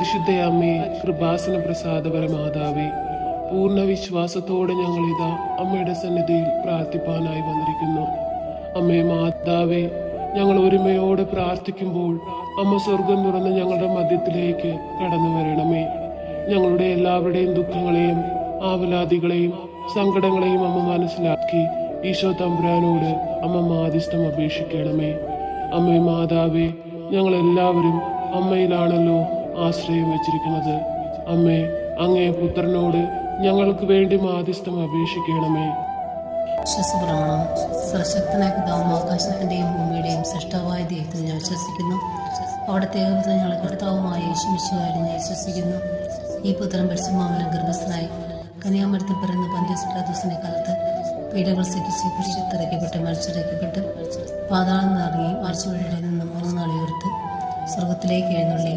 പരിശുദ്ധ അമ്മേ കൃപാസന പ്രസാദപര മാതാവേ പൂർണ വിശ്വാസത്തോടെ ഞങ്ങൾ ഇതാ അമ്മയുടെ സന്നിധിയിൽ പ്രാർത്ഥിപ്പാനായി വന്നിരിക്കുന്നു. അമ്മേ മാതാവേ ഞങ്ങൾ ഒരുമയോടെ പ്രാർത്ഥിക്കുമ്പോൾ അമ്മ സ്വർഗം തുറന്ന് ഞങ്ങളുടെ മധ്യത്തിലേക്ക് കടന്നു വരണമേ. ഞങ്ങളുടെ എല്ലാവരുടെയും ദുഃഖങ്ങളെയും ആവലാദികളെയും സങ്കടങ്ങളെയും അമ്മ മനസ്സിലാക്കി ഈശോ തമ്പുരാനോട് അമ്മ മാധ്യസ്ഥം അപേക്ഷിക്കണമേ. അമ്മേ മാതാവേ ഞങ്ങൾ എല്ലാവരും അമ്മയിലാണല്ലോ ആശ്രയം വച്ചിരിക്കുന്നത് അമ്മേ അങ്ങേ പുത്രനോട് ഞങ്ങൾക്ക് വേണ്ടി മാധ്യസ്ഥം അപേക്ഷിക്കണമേ. വിശ്വസപ്രമാണം സർശക്തനായ പിതാവും ആകാശത്തിന്റെയും ഭൂമിയുടെയും സൃഷ്ടാവായ ദൈവത്തിൽ ഞാൻ വിശ്വസിക്കുന്നു അവിടുത്തെ ഏകപുത്രൻ കർത്താവുമായ യേശുമിശുകാരി ഞാൻ വിശ്വസിക്കുന്നു ഈ പുത്രൻ പരിശുമാമലം ഗർഭസ്ഥനായി കന്യാമരത്തിൽ പിറന്ന പന്ത്യസ്പ്രാദൂസിനെ കാലത്ത് പീഡകൾ സഹിച്ച് കുരിശിത്തിറക്കപ്പെട്ട് മരിച്ചിറക്കപ്പെട്ട് പാതാളം നിറങ്ങി മരിച്ചുവഴിയിൽ നിന്ന് മൂന്ന് സ്വർഗത്തിലേക്ക് എഴുന്നള്ളി.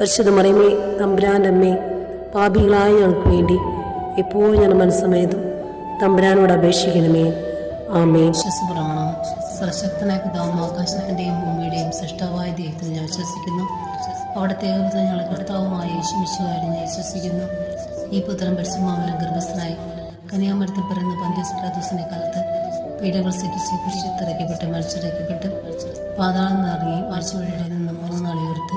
പരിശുദ്ധ മറിയമേ തമ്പുരാന്റെ അമ്മേ പാപികളായ ഞങ്ങൾക്ക് വേണ്ടി എപ്പോഴും ഞാൻ മനസ്സമേതും തമ്പുരാനോട് അപേക്ഷിക്കണമേ. ആമേ വിശ്വസപ്രമാണം. സർശക്തനായ പിതാവും ആകാശത്തിന്റെയും ഭൂമിയുടെയും സൃഷ്ടാവായ ദൈവത്തിൽ ഞാൻ വിശ്വസിക്കുന്നു. അവിടുത്തെ ഏകപുത്രൻ ഞങ്ങളുടെ കർത്താവുമായ യേശുമിശുകാരി ഞാൻ വിശ്വസിക്കുന്നു. ഈ പുത്രൻ പരിശുമാമലം ഗർഭസ്ഥനായി കന്യാമരത്തിൽ പിറന്ന പഞ്ചസ്പ്രാദോസിനെ കാലത്ത് പീഡകൾ സഹിച്ച് കുരിശിത്തിറക്കപ്പെട്ട് മരിച്ചിറക്കപ്പെട്ട് പാതാളം നിറങ്ങി മരിച്ചുവഴിയുടെ നിന്ന് മൂന്ന് നാളെ ഉയർത്ത്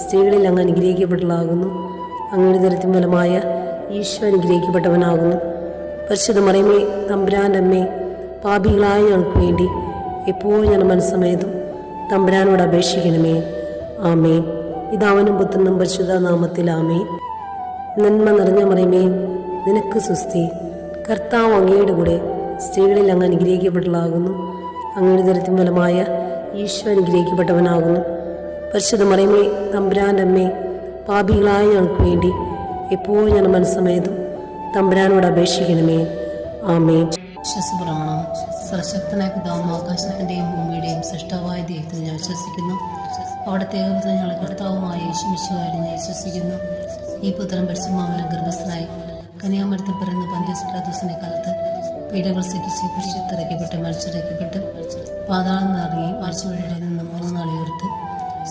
സ്ത്രീകളിൽ അങ്ങ് അനുഗ്രഹിക്കപ്പെട്ടതാകുന്നു അങ്ങയുടെ തരത്തിൽ ഫലമായ ഈശോ അനുഗ്രഹിക്കപ്പെട്ടവനാകുന്നു. പരിശുദ്ധ മറിയമേ തമ്പുരാന്റെ അമ്മേ പാപികളായ ഞങ്ങൾക്ക് വേണ്ടി എപ്പോഴും ഞാൻ മനസ്സമയതും തമ്പുരാനോട് അപേക്ഷിക്കണമേ. ആമേ പിതാവിനും പുത്രനും പരിശുദ്ധ നാമത്തിൽ ആമേ നന്മ നിറഞ്ഞ മറിയമേ നിനക്ക് സുസ്തി കർത്താവ് അങ്ങയുടെ കൂടെ സ്ത്രീകളിൽ അങ്ങ് അനുഗ്രഹിക്കപ്പെട്ടതാകുന്നു അങ്ങയുടെ തരത്തിൽ ഫലമായ ഈശോ അനുഗ്രഹിക്കപ്പെട്ടവനാകുന്നു. പരിശുദ്ധ മറിയമേ തമ്പുരാന്റെ അമ്മേ പാപികളായ ഞങ്ങൾക്ക് വേണ്ടി എപ്പോഴും ഞാൻ മനസ്സമേതും തമ്പുരാനോട് അപേക്ഷിക്കണമേ. ആമേ വിശ്വസപ്രമാണം. സർശക്തനായ പിതാവും ആകാശത്തിന്റെയും ഭൂമിയുടെയും സൃഷ്ടാവായ ദൈവത്തിൽ ഞാൻ വിശ്വസിക്കുന്നു. അവിടുത്തെ ഏകപുത്രൻ ഞങ്ങളുടെ കർത്താവുമായ വിശ്വകാര്യം ഞാൻ വിശ്വസിക്കുന്നു. ഈ പുത്രൻ പരിശുമാവനം ഗർഭസ്ഥനായി കന്യാമരത്തിൽ പിറന്ന പന്ത്യസ്പ്രാദോസിന്റെ കാലത്ത് പീഡകൾ സഹിച്ച് പിടിച്ചിറക്കപ്പെട്ട് മരിച്ചിറക്കപ്പെട്ട് പാതാളം നിറങ്ങി മരിച്ചു ഉയർത്ത്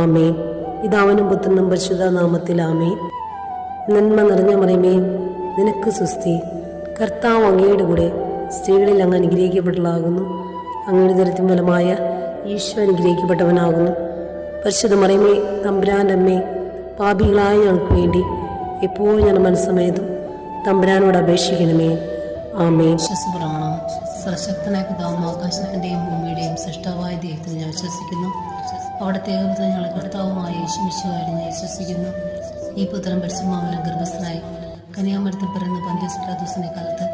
ആമേ പിതാവിനും പുത്രനും പരിശുദ്ധ നാമത്തിൽ ആമേ നന്മ നിറഞ്ഞ മറിയമേ നിനക്ക് സുസ്തി കർത്താവ് അങ്ങയുടെ കൂടെ സ്ത്രീകളിൽ അങ്ങ് അനുഗ്രഹിക്കപ്പെട്ടതാകുന്നു അങ്ങയുടെ ദരിദ്രം ഫലമായ ഈശോ അനുഗ്രഹിക്കപ്പെട്ടവനാകുന്നു. പരിശുദ്ധ മറിയമേ തമ്പുരാന്റെ അമ്മേ പാപികളായ ഞങ്ങൾക്ക് വേണ്ടി എപ്പോഴും ഞാൻ മനസ്സമയതും തമ്പുരാനോട് അപേക്ഷിക്കണമേ. ആമേ വിശ്വസപ്രമാണം സർശക്തനായ പിതാവും ആകാശത്തിന്റെയും ഭൂമിയുടെയും സൃഷ്ടാവായ ദൈവത്തിൽ ഞാൻ വിശ്വസിക്കുന്നു. അവിടുത്തെ ഏകപുത്രൻ ഞങ്ങളെ കർത്താവുമായ യേശുമിശുകാരും വിശ്വസിക്കുന്നു. ഈ പുത്രൻ പരിശുമാവനം ഗർഭസ്ഥനായി കന്യാമരത്തിൽ പിറന്ന പന്ത്യസ്പ്രാദൂസിനെ കാലത്ത്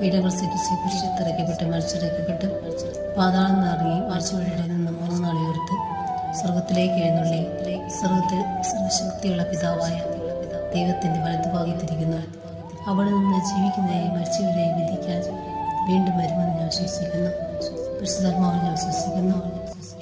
പീഡകൾ സഹിച്ച് പുരുഷത്തിറക്കപ്പെട്ട് മരിച്ചിറക്കപ്പെട്ട് പാതാളം നിറങ്ങി മരിച്ചുവഴിയുടെ നിന്ന് മൂന്ന് നാളെ ഉയർത്ത് സ്വർഗത്തിലേക്ക് എഴുന്നള്ളി. സ്വർഗത്തിൽ സർവശക്തിയുള്ള പിതാവായ ദൈവത്തിന്റെ വലതുഭാഗത്തിരിക്കുന്നു. അവിടെ നിന്ന് ജീവിക്കുന്നതിനെയും മരിച്ചവരെയും വിധിക്കാൻ വീണ്ടും വരുമെന്ന് ഞാൻ വിശ്വസിക്കുന്നു. പരിശുദ്ധർമാവ് ഞാൻ വിശ്വസിക്കുന്നു.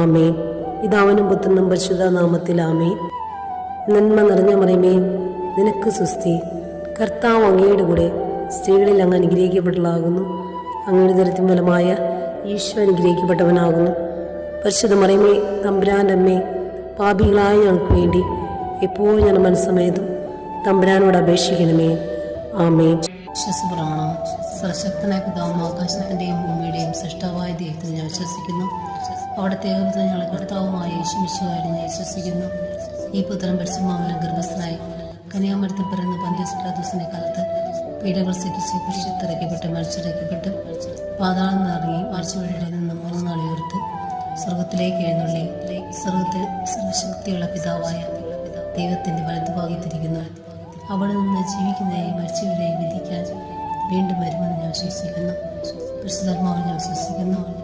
ആമേ പിതാവിനും പുത്രനും പരിശുദ്ധ നാമത്തിൽ ആമേ നന്മ നിറഞ്ഞ മറിയമേ നിനക്ക് സുസ്തി കർത്താവ് അങ്ങയുടെ കൂടെ സ്ത്രീകളിൽ അങ്ങ് അനുഗ്രഹിക്കപ്പെട്ടതാകുന്നു അങ്ങയുടെ ദുരിതം ഫലമായ ഈശോ അനുഗ്രഹിക്കപ്പെട്ടവനാകുന്നു. പരിശുദ്ധ മറിയമേ തമ്പുരാന്റെ അമ്മേ പാപികളായ ഞങ്ങൾക്ക് വേണ്ടി എപ്പോഴും ഞാൻ മനസ്സമേതും തമ്പുരാനോട് അപേക്ഷിക്കണമേ. ആമേ വിശ്വസപ്രമാണം സർശക്തനായ പിതാവും ആകാശത്തിന്റെയും ഭൂമിയുടെയും സൃഷ്ടാവായ ദൈവത്തിൽ ഞാൻ വിശ്വസിക്കുന്നു. അവിടുത്തെ ഞങ്ങളെ കർത്താവുമായ യേശുമിശുകാരും ഞാൻ വിശ്വസിക്കുന്നു ഈ പുത്രം പരിശുമാവലം ഗർഭസ്ഥനായി കന്യാമരത്തിൽ പിറന്ന പന്ത്യസ്പ്രാദൂസിനെ കാലത്ത് പീഡകൾ സഹിച്ച് കുരിശത്തിറക്കപ്പെട്ട് മരിച്ചിറക്കപ്പെട്ട്. പാതാളം നിറങ്ങി മരിച്ചുവഴിയുടെ നിന്ന് മൂന്ന് നാൾ ഉയർത്ത് സ്വർഗത്തിലേക്ക് എഴുന്നള്ളി. സ്വർഗത്തിൽ സർവശക്തിയുള്ള പിതാവായ ദൈവത്തിന്റെ വലതുഭാഗത്തിരിക്കുന്നു അവിടെ നിന്ന് ജീവിക്കുന്നതിനെയും മരിച്ചവരെയും വിധിക്കാൻ വീണ്ടും വരുമെന്ന് ഞാൻ വിശ്വസിക്കുന്നു. പരിശുദ്ധർമാവ് ഞാൻ വിശ്വസിക്കുന്നു.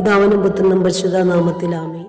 പിതാവിനും പുത്രനും പരിശുദ്ധ നാമത്തിൽ ആമേ